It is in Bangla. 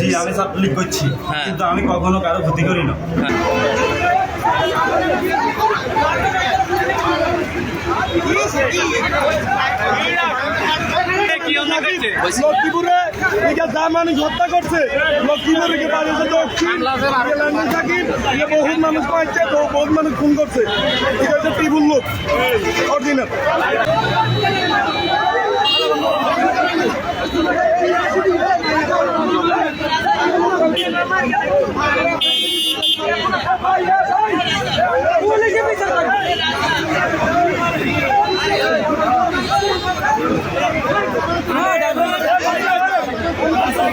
জি আমি ছাত্রলীগ করছি। হ্যাঁ। কিন্তু আমি কখনো কারও ক্ষতি করি না। করছে? লক্ষ্মীপুরে একে যা মানুষ হত্যা করছে লক্ষ্মীপুরে বহুত মানুষ পাইছে তো বহুত মানুষ খুন করছে। এটা হচ্ছে ত্রিভুল লোক। অরিজিনাল।